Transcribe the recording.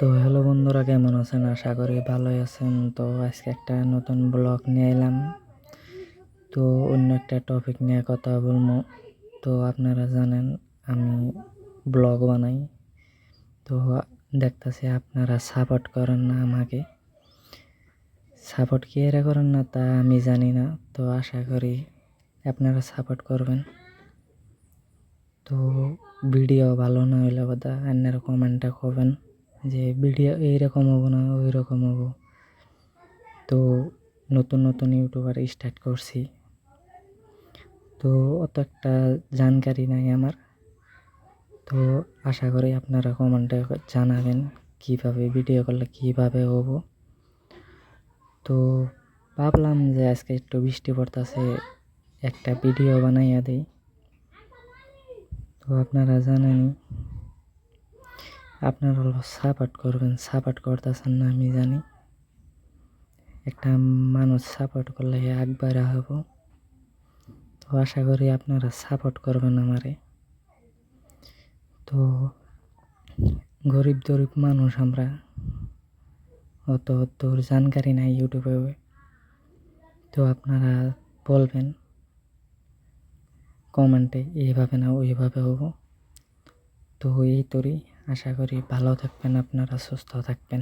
তো হ্যালো বন্ধুরা, কেমন আছেন? আশা করি ভালোই আছেন। তো আজকে একটা নতুন ব্লগ নিয়ে এলাম। তো অন্য একটা টপিক নিয়ে কথা বলব। তো আপনারা জানেন, আমি ব্লগ বানাই। তো দেখতেছি আপনারা সাপোর্ট করেন না আমাকে। সাপোর্ট কি এরা করেন না তা আমি জানি না। তো আশা করি আপনারা সাপোর্ট করবেন। তো ভিডিও ভালো না হইলে বোধ আপনারা কমেন্টটা করবেন। যে ভিডিও এইরকম হব না ওই রকম হব। তো নতুন নতুন ইউটিউবার স্টার্ট করছি। তো অত একটা জানকারি নাই আমার। তো আশা করি আপনারা কমেন্টে জানাবেন কীভাবে ভিডিও করলে কীভাবে হব। তো ভাবলাম যে আজকে একটু বৃষ্টি পড়তেছে, একটা ভিডিও বানাইয়া দিই। তো আপনারা জানেনই আপনারা হলো সাপোর্ট করবেন, সাপোর্ট করতেছেন না, আমি জানি। একটা মানুষ সাপোর্ট করলে একবারে হব। তো আশা করি আপনারা সাপোর্ট করবেন আমারে। তো গরিব গরিব মানুষ আমরা, অত তোর জানকারি নাই ইউটিউবে তো আপনারা বলবেন, কমেন্টে, এইভাবে না, ওইভাবে হব। তো এই তোরই। আশা করি ভালো থাকবেন আপনারা সুস্থ থাকবেন।